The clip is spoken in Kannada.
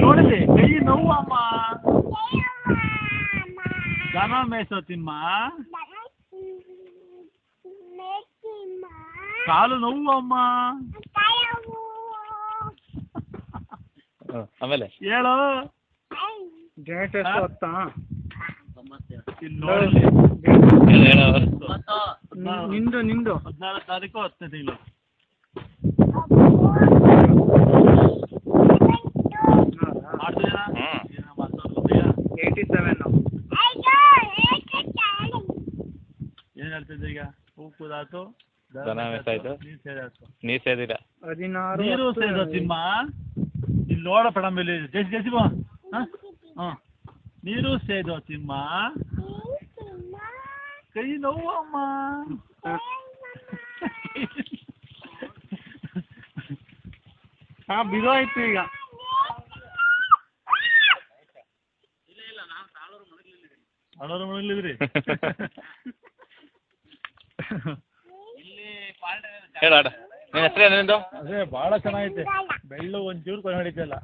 ನೋಡಲಿ ಕೈ ನೋವಮ್ಮ ದನ ಮೇಯ್ಸೋ ತಿಮ್ಮ. ಕಾಲು ನೋವು ಅಮ್ಮ. ಆಮೇಲೆ? ಹೇಳು. ನಿಂದು ನಿಂದು. ಹದಿನಾಲ್ಕು ತಾರೀಕು ಹತ್ತನೇ ತಿಂಗಳು. ಈಗ ಹೂ ಕೂದಾತು ದನ ಮೇಯ್ಸಾಯ್ತು. ನೀರ್ ಸೇದಾಯ್ತು ನೀರ್ ಸೇದಿಲ್ಲ ಹದಿನಾರು ನೀರು ಹತ್ತು, ಸೇದ ತಿಮ್ಮ ಇಲ್ಲಿ ನೋಡ ಪಡ ಮೇಲೆ ಜೆಸಿ ಜೆಸಿ ಬಾ ಹಾಂ ನೀರು ಸೇದೋ ತಿಮ್ಮ ಕೈ ನೋವು ಅಮ್ಮ ಹಾ ಬಿದೋಯ್ತು ಈಗ ಅಣ್ಣವ್ರ ಮನೇಲಿದ್ರಿ ಹೇಳ ಆಡ ನಿನ್ನ ಹೆಸರು ಏನಿಂದು ಅದೇ ಭಾಳ ಚೆನ್ನಾಗೈತೆ. ಬೆಳ್ಳು ಒಂಚೂರು ಕೊನೆ ಹಿಡಿತಿಲ್ಲ.